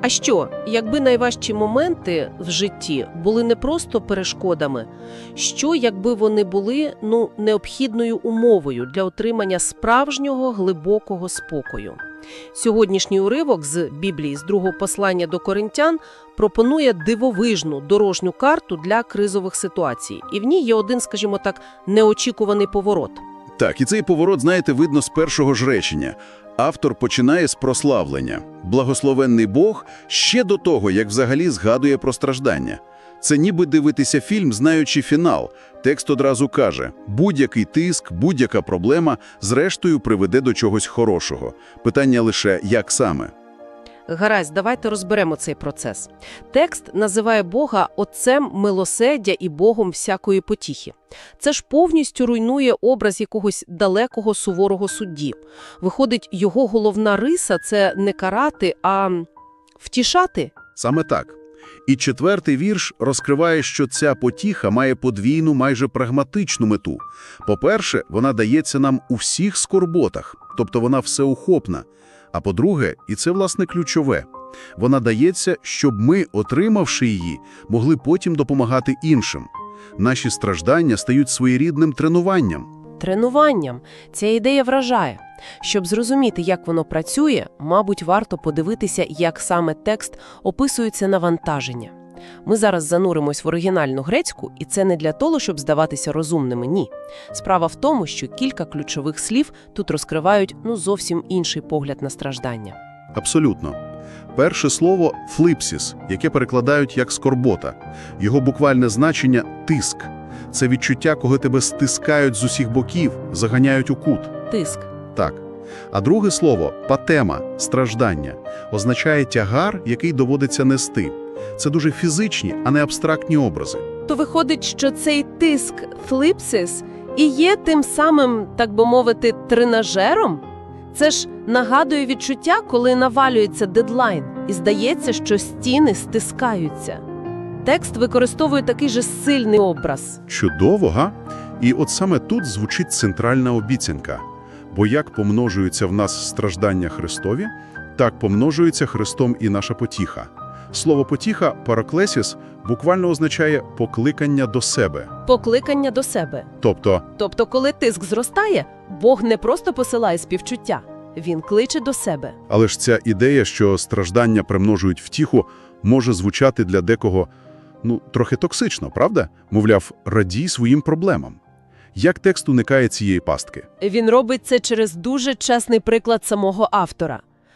А що, якби найважчі моменти в житті були не просто перешкодами, що якби вони були ну необхідною умовою для отримання справжнього глибокого спокою? Сьогоднішній уривок з Біблії з другого послання до коринтян пропонує дивовижну дорожню карту для кризових ситуацій, і в ній є один, скажімо так, неочікуваний поворот. Так, і цей поворот, знаєте, видно з першого ж речення. Автор починає з прославлення. Благословенний Бог ще до того, як взагалі згадує про страждання. Це ніби дивитися фільм, знаючи фінал. Текст одразу каже, будь-який тиск, будь-яка проблема зрештою приведе до чогось хорошого. Питання лише, як саме. Гаразд, давайте розберемо цей процес. Текст називає Бога Отцем милосердя і Богом всякої потіхи. Це ж повністю руйнує образ якогось далекого суворого судді. Виходить, його головна риса – це не карати, а втішати. Саме так. І четвертий вірш розкриває, що ця потіха має подвійну, майже прагматичну мету. По-перше, вона дається нам у всіх скорботах, тобто вона всеохопна. А по-друге, і це, власне, ключове, вона дається, щоб ми, отримавши її, могли потім допомагати іншим. Наші страждання стають своєрідним тренуванням. Тренуванням. Ця ідея вражає. Щоб зрозуміти, як воно працює, мабуть, варто подивитися, як саме текст описується навантаження. Ми зараз зануримось в оригінальну грецьку, і це не для того, щоб здаватися розумними, ні. Справа в тому, що кілька ключових слів тут розкривають ну зовсім інший погляд на страждання. Абсолютно. Перше слово «флипсіс», яке перекладають як «скорбота». Його буквальне значення – «тиск». Це відчуття, коли тебе стискають з усіх боків, заганяють у кут. Тиск. Так. А друге слово «патема» – «страждання» означає тягар, який доводиться нести. Це дуже фізичні, а не абстрактні образи. То виходить, що цей тиск флипсис і є тим самим, так би мовити, тренажером? Це ж нагадує відчуття, коли навалюється дедлайн, і здається, що стіни стискаються. Текст використовує такий же сильний образ. Чудово, га? І от саме тут звучить центральна обіцянка. Бо як помножуються в нас страждання Христові, так помножується Христом і наша потіха. Слово «потіха» «параклесіс» буквально означає «покликання до себе». Покликання до себе. Тобто, Тобто, коли тиск зростає, Бог не просто посилає співчуття, він кличе до себе. але ж ця ідея, що страждання примножують втіху, може звучати для декого, ну, трохи токсично, правда? Мовляв, радій своїм проблемам. Як текст уникає цієї пастки? Він робить це через дуже чесний приклад самого автора.